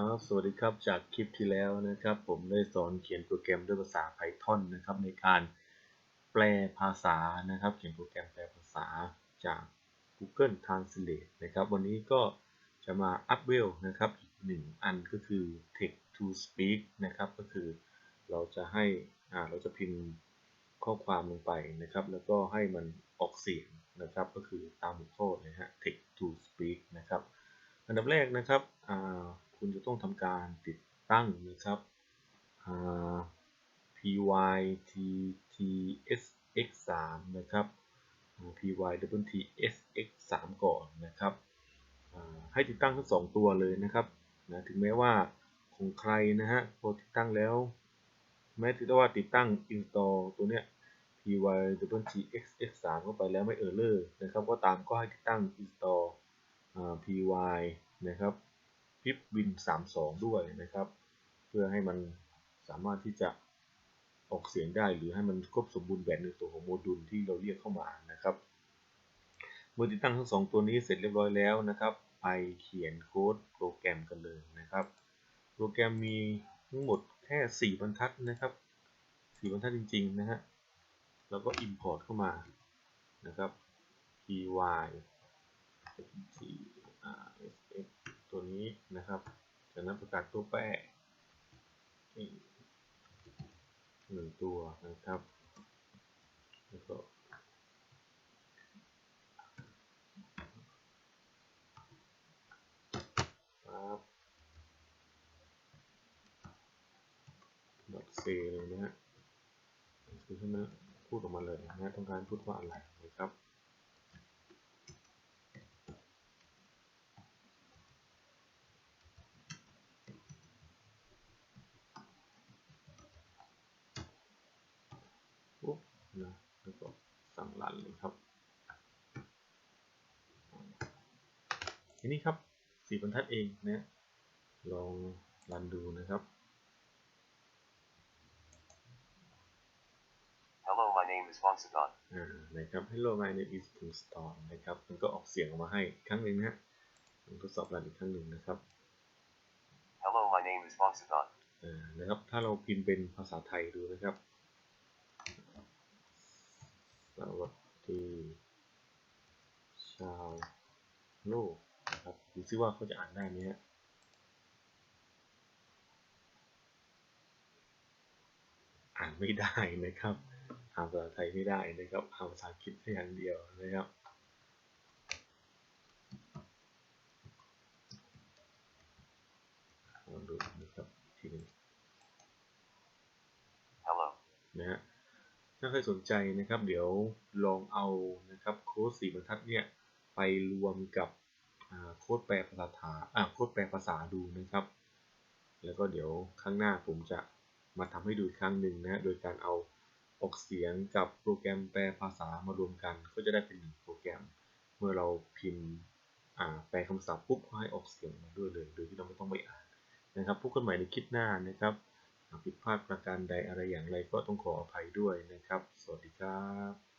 ครับสวัสดีครับจากคลิปที่แล้วนะครับ ผมได้สอนเขียนโปรแกรมด้วยภาษา Python นะครับ ในการแปลภาษานะครับ เขียนโปรแกรมแปลภาษาจาก Google Translate นะครับ วันนี้ก็จะมาอัพเวลนะครับอีกหนึ่งอันก็คือ text to speak นะครับ ก็คือเราจะให้อ่าเราจะพิมพ์ข้อความลงไปนะครับ แล้วก็ให้มันออกเสียงนะครับ ก็คือตามหัวข้อเลยฮะ text to speak นะครับ อันดับแรกนะครับ จะต้องทำการติดตั้งนะครับ pyttsx3 นะครับ pyttsx3 ก่อนนะครับให้ติดตั้งทั้งสองตัวเลยนะครับนะถึงแม้ว่าของใครนะฮะพอติดตั้งแล้ว แม้ที่ว่าติดตั้ง install ตัวเนี้ย pyttsx3 เข้าไปแล้วไม่เออร์เลอร์นะครับ ก็ตามก็ให้ติดตั้ง install py นะครับ pipwin 32 ด้วยนะครับ เพื่อให้มันสามารถที่จะออกเสียงได้หรือให้มันครบสมบูรณ์แบบในตัวของโมดูลที่เราเรียกเข้ามานะครับ เมื่อติดตั้งทั้งสองตัวนี้เสร็จเรียบร้อยแล้วนะครับ ไปเขียนโค้ดโปรแกรมกันเลยนะครับ โปรแกรมมีทั้งหมดแค่ 4 บรรทัดนะครับ4บรรทัดจริง ๆ นะฮะ แล้วก็ import เข้ามานะครับ py นี้นะครับ จากนั้นประกาศตัวแปรหนึ่งตัวนะครับ แล้วก็ปั๊บ dot c เลยนะฮะคือใช่ไหมพูดออกมาเลยนะฮะต้องการพูดว่าอะไรนะครับ ปุ๊บ นะแล้วก็สั่งรันเลยครับทีนี้ครับสี่บรรทัดเองนะลองรันดูนะครับ Hello, my name is Fonsagon. อ่านะครับ Hello my name is Kingston นะครับ มันก็ออกเสียงออกมาให้อีกครั้งหนึ่งนะฮะลองทดสอบรันอีกครั้งหนึ่งนะครับ Hello, my name is Fonsagon. อ่านะครับ ถ้าเราพิมพ์เป็นภาษาไทยดูนะครับส วัสดี ชาวโลกนะครับดูซิว่าเขาจะอ่านได้ไหมฮะอ่านไม่ได้นะครับอ่านภาษาไทยไม่ได้นะครับอ่านภาษาอังกฤษได้อย่างเดียวนะครับลองดูนะครับทีหนึง Hello. นะฮะ ถ้าใครสนใจนะครับ เดี๋ยวลองเอานะครับโค้ดสี่บรรทัดเนี่ยไปรวมกับโค้ดแปลภาษาาโค้ดแปลภาษาดูนะครับ แล้วก็เดี๋ยวข้างหน้าผมจะมาทำให้ดูอีกครั้งหนึ่งนะโดยการเอาออกเสียงกับโปรแกรมแปลภาษามารวมกัน ก็จะได้เป็นหนึ่งโปรแกรม เมื่อเราพิมพ์แปลคำศัพท์ปุ๊บก็ให้ออกเสียงมาด้วยเลย โดยที่เราไม่ต้องไปอ่านนะครับพบกันใหม่ในคลิปหน้านะครับ ผิดพลาดประการใดอะไรอย่างไรก็ต้องขออภัยด้วยนะครับ สวัสดีครับ